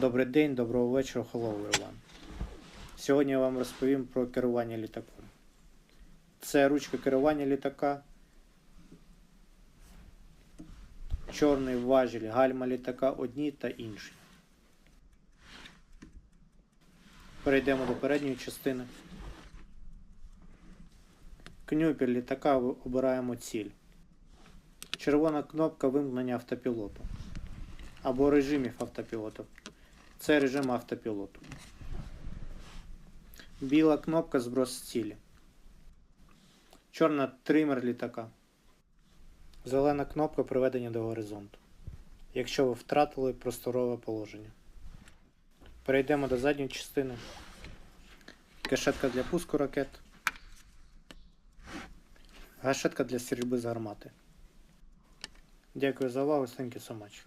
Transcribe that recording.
Добрий день, доброго вечора, hello everyone. Сьогодні я вам розповім про керування літаком. Це ручка керування літака, чорний важіль гальма літака одні та інші. Перейдемо до передньої частини. Кнюпель літака обираємо ціль. Червона кнопка вимкнення автопілоту або режимів автопілоту. Це режим автопілоту. Біла кнопка зброс цілі. Чорна тример літака. Зелена кнопка приведення до горизонту. Якщо ви втратили просторове положення. Перейдемо до задньої частини. Кашетка для пуску ракет. Гашетка для стрільби з гармати. Дякую за увагу. Thank you so much.